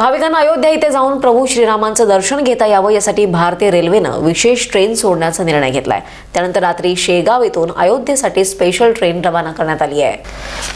भाविकांना अयोध्या इथे जाऊन प्रभू श्रीरामांचं दर्शन घेता यावं यासाठी भारतीय रेल्वेनं विशेष ट्रेन सोडण्याचा निर्णय घेतलाय. त्यानंतर रात्री शेगाव येथून अयोध्येसाठी स्पेशल ट्रेन रवाना करण्यात आली आहे.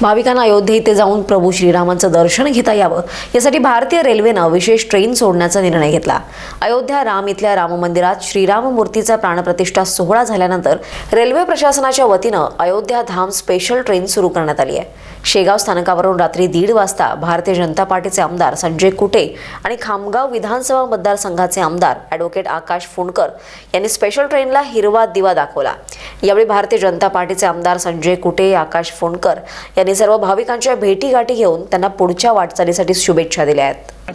भाविकांना अयोध्या इथे जाऊन प्रभू श्रीरामांचं दर्शन घेता यावं यासाठी भारतीय रेल्वेनं विशेष ट्रेन सोडण्याचा निर्णय घेतला. अयोध्या राम इथल्या राम मंदिरात श्रीराम मूर्तीचा प्राणप्रतिष्ठा सोहळा झाल्यानंतर रेल्वे प्रशासनाच्या वतीनं अयोध्या धाम स्पेशल ट्रेन सुरू करण्यात आली आहे. शेगाव स्थानकावरून रात्री दीड वाजता भारतीय जनता पार्टीचे आमदार संजय कुटे आणि खामगाव विधानसभा मतदारसंघाचे आमदार ॲडव्होकेट आकाश फुंडकर यांनी स्पेशल ट्रेनला हिरवा दिवा दाखवला. यावेळी भारतीय जनता पार्टीचे आमदार संजय कुटे आकाश फुंडकर यांनी सर्व भाविकांच्या भेटीगाठी घेऊन त्यांना पुढच्या वाटचालीसाठी शुभेच्छा दिल्या आहेत.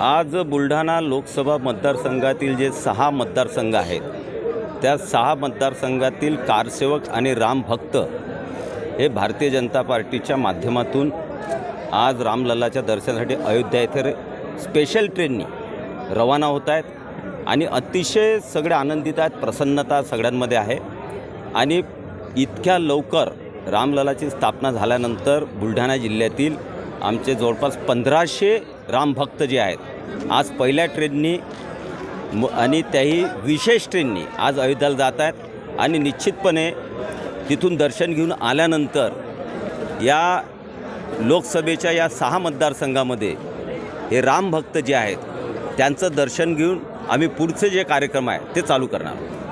आज बुलढाणा लोकसभा मतदारसंघातील जे सहा मतदारसंघ आहेत त्या सहा मतदारसंघातील कारसेवक आणि रामभक्त हे भारतीय जनता पार्टीच्या माध्यमातून आज रामलल्लाच्या दर्शनासाठी अयोध्या येथे स्पेशल ट्रेननी रवाना होत आहेत. आणि अतिशय सगळे आनंदित आहेत प्रसन्नता सगळ्यांमध्ये आहे. आणि इतक्या लवकर रामललाची स्थापना झाल्यानंतर बुलढाणा जिल्ह्यातील आमचे जवळपास पंधराशे रामभक्त जे आहेत आज पहिल्या ट्रेननी म- आणि त्याही विशेष ट्रेननी आज अयोध्याला जात आहेत. आणि निश्चितपणे तिथून दर्शन घेऊन आल्यानंतर या लोकसभेच्या या सहा मतदारसंघामध्ये हे रामभक्त जे आहेत त्यांचं दर्शन घेऊन आम्ही पुढचे जे कार्यक्रम आहे ते चालू करणार आहोत.